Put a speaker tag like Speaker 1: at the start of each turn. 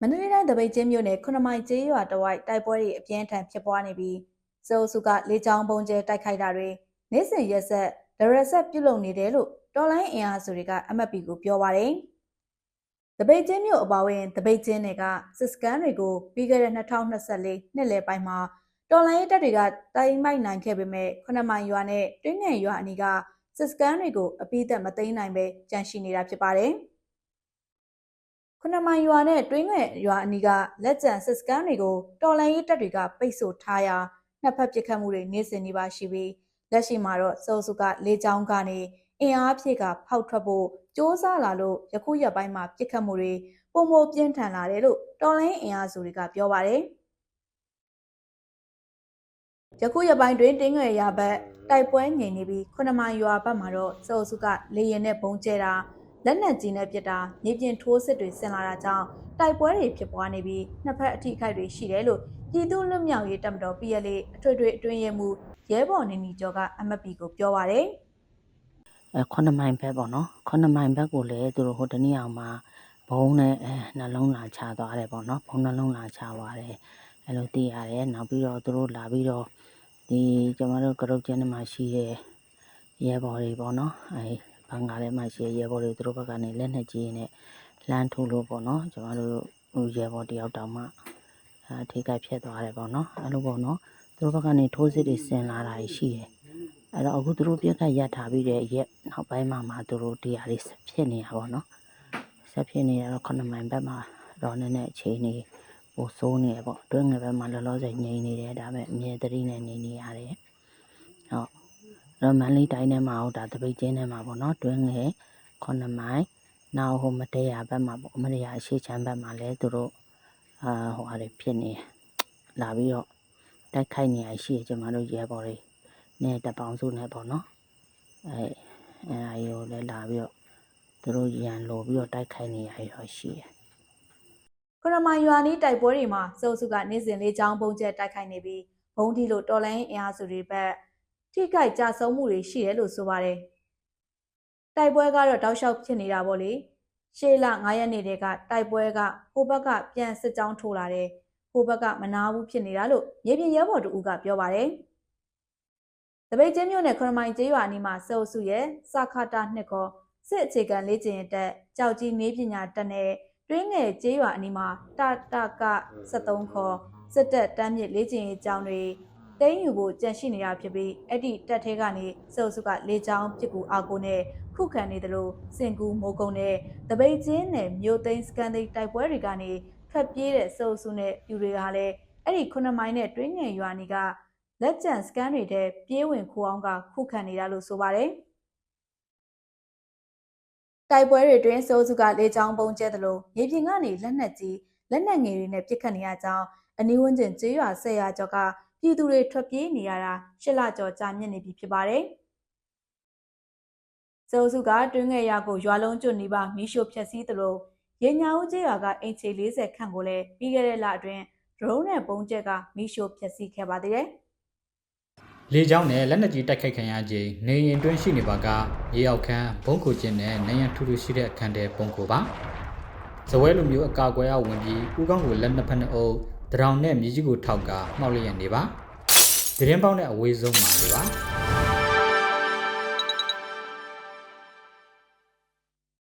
Speaker 1: မန္တလေးတိုင်းတပိတ်ချင်းမြို့နယ်ခုနမိုင်ကျေးရွာတဝိုက်တိုက်ပွဲတွေအပြင်းအထန်ဖြစ်ပွားနေပြီးစေအုပ်စုကလေကြောင်းပုံကျဲတိုက်ခိုက်တာတွေနေ့စဉ်ရက်ဆက်ဒရက်ဆက်ပြုလုပ်နေတယ်လို့တော်လိုင်းအင်အားစုတွေကအမတ်ပီကိုပြောပါတယ်။တပိတ်ချင်းမြို့အပါအဝင်တပိတ်ချင်းတွေကစစ်စကန်တွေကိုပြီးခဲ့တဲ့2024နှစ်လယ်ပိုင်းမှာတော်လိုင်းရဲတပ်တွေကတိုင်မိုက်နိုင်ခဲ့ပေမဲ့ခုနမိုင်ရွာနဲ့တွင်းငယ်ရွာအနီးကစစ်စကန်တွေကိုအပိသက်မသိမ်းနိုင်ပဲကြန့်ရှိနေတာဖြစ်ပါတယ်။ ခုနမိုင်ရွာနဲ့တွင်းငယ်ရွာအနီးကလက်ကျန်စစ်စကန်တွေကိုတော်လန်ရေးတပ်တွေကပိတ်ဆို့ထားရာနှစ်ဖက်ပစ်ခတ်မှုတွေနေ့စဉ်နေပါရှိပြီးလက်ရှိမှာတော့စိုးစုကလေကြောင်းကနေအင်အားဖြည့်ကဖောက်ထွက်ဖို့စ조사လာလို့ယခုရက်ပိုင်းမှာပစ်ခတ်မှုတွေပုံမပြင်းထန်လာတယ်လို့တော်လိုင်းအင်အားစုတွေကပြောပါတယ်ယခုရက်ပိုင်းတွင်တင်းငယ်ရာဘက်တိုက်ပွဲငြိမ်နေပြီးခုနမိုင်ရွာဘက်မှာတော့စိုးစုကလေရင်နဲ့ပုံကျဲတာ လက်နက်ကြီးနဲ့ပစ်တာမြေပြင်ထိုးစစ်တွေဆင်လာတာကြောင့်တိုက်ပွဲတွေဖြစ်ပွားနေပြီးနှစ်ဖက်အထိခိုက်တွေရှိတယ်လို့ပြည်သူ့လွတ်မြောက်ရေးတပ်မတော် PLA အထွေထွေအတွင်းရေးမှူးရဲဘော်နေနီကျော်က MPP ကိုပြောပါရယ်
Speaker 2: အဲခုနှစ်မိုင်ဘက်ပေါ့နော်ခုနှစ်မိုင်ဘက်ကိုလည်းသူတို့ဟိုတနေ့အောင်မှာဘုံနဲ့အဲနှလုံးလာချသွားတယ်ပေါ့နော်ဘုံနှလုံးလာချသွားတယ်အဲလိုသိရတယ်နောက်ပြီးတော့သူတို့လာပြီးတော့ဒီကျွန်တော်တို့ကရုတ်ကျင်းထဲမှာရှိတဲ့ရဲဘော်တွေပေါ့နော်အဲ ဘန်ကာထဲမှာရှိတဲ့ရဲဘော်တွေသူတို့ဘက်ကနေလက်နက်ကြီးနဲ့လှမ်းထိုးလို့ပေါ့နော်ကျွန်တော်တို့ဟိုရဲဘော်တယောက်တောင်မှအဲထိခိုက်ဖြစ်သွားတယ်ပေါ့နော်အဲလိုပေါ့နော်သူတို့ဘက်ကနေထိုးစစ်တွေဆင်လာတာရှိတယ်အဲ့တော့အခုသူတို့ပြက်ခတ်ရပ်ထားပြီးတဲ့ရက်နောက်ပိုင်းမှာမှသူတို့တရားလေးဆက်ဖြစ်နေတာပေါ့နော်ဆက်ဖြစ်နေတော့ခုနှစ်မိုင်ဘက်မှာတော့နည်းနည်းအခြေအနေဟိုစိုးနေရပေါ့တွင်းငယ်ဘက်မှာလောလောဆယ်ငြိမ်နေတယ်ဒါပေမဲ့အမြဲတမ်းနဲ့နေနေရတယ်ဟုတ် တော့မန်လေးတိုင်းထဲမှာဟိုဒါတပိတ်ကျင်းထဲမှာပေါ့နော်တွင်းငယ်ခုနှစ်မိုင်နောက်ဟိုမတရားဘက်မှာပေါ့မတရားအရှိချမ်းဘက်မှာလည်းသူတို့အာဟိုဟာတွေဖြစ်နေလာပြီးတော့တိုက်ခိုက်နေရရှိတယ်ကျွန်တော်တို့ရဲဘော်တွေနဲ့တပေါင်းစုနဲ့ပေါ့နော်အဲအဲအယိုလည်းလာပြီးတော့သူတို့ရန်လိုပြီးတော့တိုက်ခိုက်နေရရောရှိတယ်
Speaker 1: ခရမိုင်ရွာနီးတိုက်ပွဲတွေမှာစိုးစုကနေ့စဉ်လေးချောင်းပုံကျဲတိုက်ခိုက်နေပြီးဘုံဒီလိုတော်လိုင်းအင်အားစုတွေဘက် ထိခိုက်ကြဆုံးမှုတွေရှိတယ်လို့ဆိုပါတယ်တိုက်ပွဲကတော့တောက်လျှောက်ဖြစ်နေတာပေါ့လေရှေးလ9ရက်နေ့တည်းကတိုက်ပွဲကဟိုဘက်ကပြန်စစ်ကြောင်းထိုးလာတယ်ဟိုဘက်ကမနာဘူးဖြစ်နေတာလို့မြေပြင်ရဲဘော်တူကပြောပါတယ်တပိတ်ချင်းမြို့နယ်ခရမိုင်ကျေးရွာအနီးမှာစေအုပ်စုရဲ့စခတာနှစ်ခေါ်စစ်အခြေခံလေ့ကျင့်ရေးတက်ကြောက်ကြီးနေပညာတက်နဲ့တွင်းငယ်ကျေးရွာအနီးမှာတတက73ခေါ်စစ်တပ်တမ်းမြစ်လေးကျင်ရေးကြောင်းတွေ တိမ့်ယူဖို့ကြံရှိနေတာဖြစ်ပြီးအဲ့ဒီတပ်ထဲကနေစုပ်စုကလေးချောင်းပြစ်ကူအာကိုနဲ့ခုခံနေတယ်လို့စင်ကူမိုးကုံနဲ့တပိတ်ချင်းနဲ့မြို့သိမ်းစကန်သိမ်းတိုက်ပွဲတွေကနေထွက်ပြေးတဲ့စုပ်စုနဲ့ပြူတွေကလည်းအဲ့ဒီခုနှစ်မိုင်နဲ့တွင်းငယ်ရွာနီကလက်ကျန်စကန်တွေတဲ့ပြေးဝင်ခိုးအောင်ကခုခံနေတာလို့ဆိုပါတယ်တိုက်ပွဲတွေတွင်စိုးစုကလေကြောင်းပုံကျဲတယ်လို့မြေပြင်ကနေလက်နက်ကြီးလက်နက်ငယ်တွေနဲ့ပစ်ခတ်နေရကြောင်းအနီးဝန်းကျင်ကျေးရွာဆက်ရကျော်က ပြည်သူတွေထွက်ပြေးနေရတာရှစ်လကျော်ကြာမြင့်နေပြီဖြစ်ပါတယ်။စိုးစုကတွင်းငယ်ရကိုရွာလုံးကျွတ်နေပါမီးရှို့ဖျက်ဆီးတယ်လို့ရေညာဦးကျေးရွာကအိမ်ခြေ40ခန့်ကိုလည်းပြီးခဲ့တဲ့လအတွင်းဒရုန်းနဲ့ပုံကျက်ကမီးရှို့ဖျက်ဆီးခဲ့ပါသေးတယ်။
Speaker 3: လေကြောင်းနဲ့လက်နက်ကြီးတိုက်ခိုက်ခံရခြင်းနေရင်တွင်းရှိနေပါကရေအောက်ခန်းဘုံခိုခြင်းနဲ့နေရန်ထူထူရှိတဲ့အခန်းတဲပုံကိုပါဇဝဲလိုမျိုးအကာအကွယ်အဝင်ပြီးဥကောင်းကိုလက်နှစ်ဖက်နှစ်အုပ် တရောင်နဲ့မြေကြီးကိုထောက်ကမှောက်လျက်နေပါတရင်ပေါက်နဲ့အဝေးဆုံးမှာနေပါ